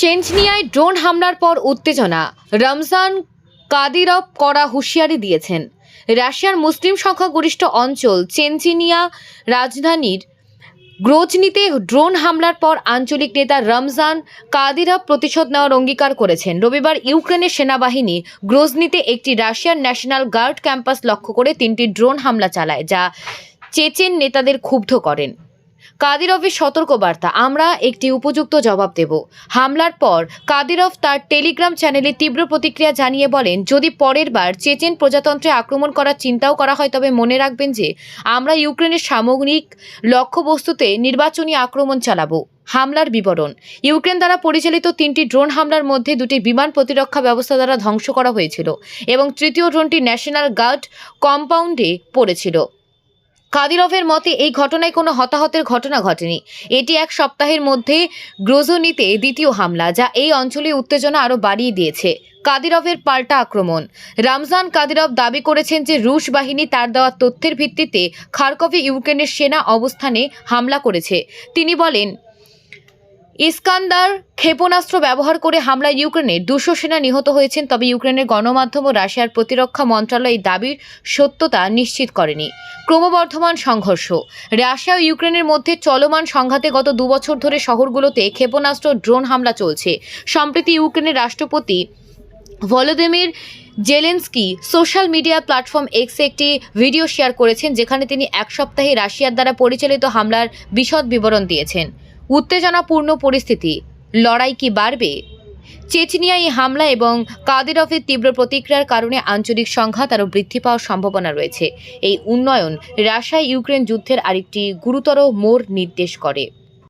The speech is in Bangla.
চেনচনিয়ায় ড্রোন হামলার পর উত্তেজনা। রমজান কাদিরভ করা হুঁশিয়ারি দিয়েছেন। রাশিয়ার মুসলিম সংখ্যাগরিষ্ঠ অঞ্চল চেনচিনিয়া রাজধানীর গ্রোজনিতে ড্রোন হামলার পর আঞ্চলিক নেতা রমজান কাদিরভ প্রতিশোধ নেওয়ার অঙ্গীকার করেছেন। রবিবার ইউক্রেনের সেনাবাহিনী গ্রোজনিতে একটি রাশিয়ান ন্যাশনাল গার্ড ক্যাম্পাস লক্ষ্য করে তিনটি ড্রোন হামলা চালায়, যা চেচেন নেতাদের ক্ষুব্ধ করেন। কাদিরভের সতর্কবার্তা। আমরা একটি উপযুক্ত জবাব দেব। হামলার পর কাদিরভ তার টেলিগ্রাম চ্যানেলে তীব্র প্রতিক্রিয়া জানিয়ে বলেন, যদি পরের বার চেচেন প্রজাতন্ত্রে আক্রমণ করার চিন্তাও করা হয়, তবে মনে রাখবেন যে আমরা ইউক্রেনের সামগ্রিক লক্ষ্যবস্তুতে নির্বাচনী আক্রমণ চালাবো। হামলার বিবরণ। ইউক্রেন দ্বারা পরিচালিত তিনটি ড্রোন হামলার মধ্যে দুটি বিমান প্রতিরক্ষা ব্যবস্থা দ্বারা ধ্বংস করা হয়েছিল এবং তৃতীয় ড্রোনটি ন্যাশনাল গার্ড কম্পাউন্ডে পড়েছিল। কাদিরভের মতে, এই ঘটনায় কোনো হতাহতের ঘটনা ঘটেনি। এটি এক সপ্তাহের মধ্যে গ্রোজনিতে দ্বিতীয় হামলা, যা এই অঞ্চলে উত্তেজনা আরও বাড়িয়ে দিয়েছে। কাদিরভের পাল্টা আক্রমণ। রামজান কাদিরভ দাবি করেছেন যে, রুশ বাহিনী তার দেওয়া তথ্যের ভিত্তিতে খারকভে ইউক্রেনের সেনা অবস্থানে হামলা করেছে। তিনি বলেন ইস্কান্দার ক্ষেপণাস্ত্র ব্যবহার করে হামলায় ইউক্রেনের দুশো সেনা নিহত হয়েছেন, তবে ইউক্রেনের গণমাধ্যম ও রাশিয়ার প্রতিরক্ষা মন্ত্রণালয় এই দাবির সত্যতা নিশ্চিত করেনি। ক্রমবর্ধমান সংঘর্ষ। রাশিয়া ও ইউক্রেনের মধ্যে চলমান সংঘাতে গত দুবছর ধরে শহরগুলোতে ক্ষেপণাস্ত্র ড্রোন হামলা চলছে। সম্প্রতি ইউক্রেনের রাষ্ট্রপতি Volodymyr Zelenskyy social media platform এক্সে একটি ভিডিও শেয়ার করেছেন, যেখানে তিনি এক সপ্তাহে রাশিয়ার দ্বারা পরিচালিত হামলার বিশদ বিবরণ দিয়েছেন। উত্তেজনাপূর্ণ পরিস্থিতি। লড়াই কি বাড়বে? চেচনিয়া এই হামলা এবং কাদেরফের তীব্র প্রতিক্রিয়ার কারণে আঞ্চলিক সংঘাত আরও বৃদ্ধি পাওয়ার সম্ভাবনা রয়েছে। এই উন্নয়ন রাশিয়া ইউক্রেন যুদ্ধের আরেকটি গুরুতর মোড় নির্দেশ করে।